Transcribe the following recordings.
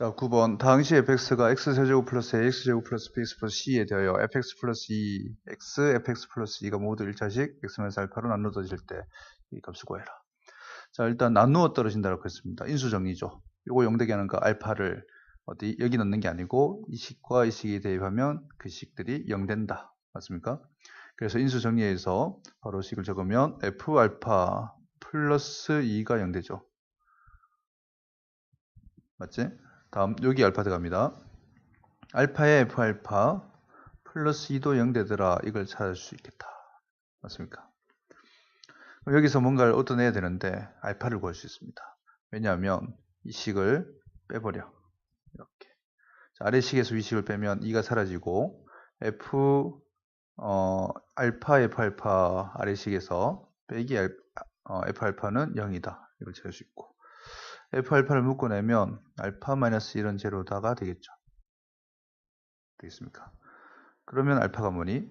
자, 9번. 당시 fx가 x제곱 플러스 ax제곱 플러스 bx 플러스 c에 대하여 fx 플러스 2, x, fx 플러스 2가 모두 1차식 x-알파로 나누어질 때 이 값을 구해라. 자, 일단 나누어 떨어진다고 했습니다. 인수정리죠. 요거 0되게 하는 거 알파를 어디 여기 넣는 게 아니고 이 식과 이 식이 대입하면 그 식들이 0 된다. 맞습니까? 그래서 인수정리에서 바로 식을 적으면 f알파 플러스 2가 0 되죠. 맞지? 다음 여기 알파 들어갑니다. 알파에 f알파 플러스 2도 0 되더라. 이걸 찾을 수 있겠다. 맞습니까? 여기서 뭔가를 얻어내야 되는데 알파를 구할 수 있습니다. 왜냐하면 이 식을 빼버려. 이렇게. 자, 아래 식에서 위 식을 빼면 2가 사라지고 f 어, 알파 f 알파 아래 식에서 빼기 알, 어, f 알파는 0이다. 이걸 찾을 수 있고 f 알파를 묶어내면 알파 마이너스 1은 제로다가 되겠죠. 되겠습니까? 그러면 알파가 뭐니?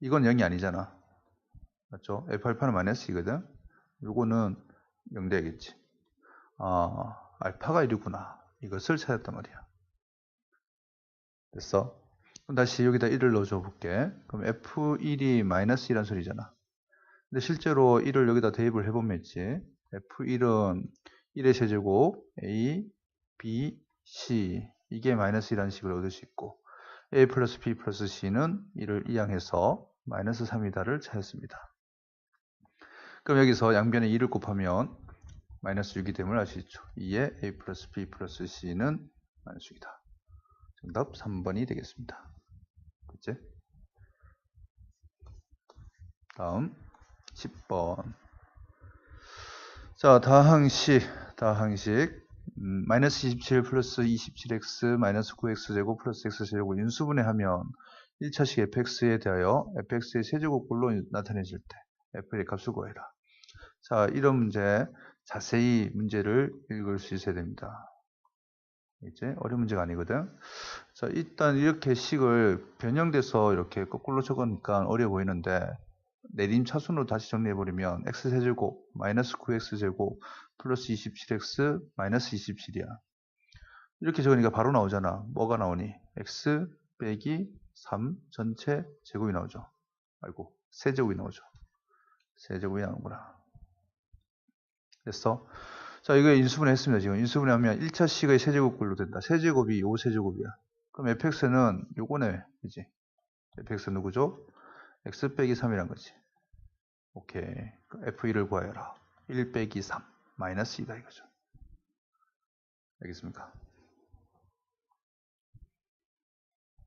이건 0이 아니잖아. 맞죠? f 알파는 마이너스 2거든. 요거는 0 되겠지. 아, 알파가 1이구나. 이것을 찾았단 말이야. 됐어? 그럼 다시 여기다 1을 넣어줘 볼게. 그럼 f1이 마이너스 2란 소리잖아. 근데 실제로 1을 여기다 대입을 해보면 있지. f1은 1의 세제곱 a, b, c 이게 마이너스 1라는 식을 얻을 수 있고 a 플러스 b 플러스 c는 1을 이항해서 마이너스 3이다를 찾았습니다. 그럼 여기서 양변에 2를 곱하면 마이너스 6이 됨을 있죠. 2에 a 플러스 b 플러스 c는 마이너스 6이다. 정답 3번이 되겠습니다. 그치? 다음 10번 자 다항식 다 항식. 음, 마이너스 27 플러스 27x 마이너스 9x 제곱 플러스 x 제곱 인수분해 하면 1차식 fx에 대하여 fx의 세제곱꼴로 나타내질 때 f의 값을 구해라. 자 이런 문제 자세히 문제를 읽을 수 있어야 됩니다. 이제 어려운 문제가 아니거든. 자 일단 이렇게 식을 변형돼서 이렇게 거꾸로 적으니까 어려워 보이는데 내림 차순으로 다시 정리해버리면 x세제곱 마이너스 9x제곱 플러스 27x 마이너스 27이야. 이렇게 적으니까 바로 나오잖아. 뭐가 나오니? x 빼기 3 전체 제곱이 나오죠. 아이고 세제곱이 나오죠. 세제곱이 나오는구나. 됐어? 자 이거 인수분해 했습니다. 지금 인수분해 하면 1차 식의 세제곱꼴로 된다. 세제곱이 요 세제곱이야. 그럼 fx는 요거네. 그지? fx 누구죠? x 빼기 3이란 거지. 오케이. f1을 구하여라. 1 빼기 3 마이너스 2다 이거죠. 알겠습니까?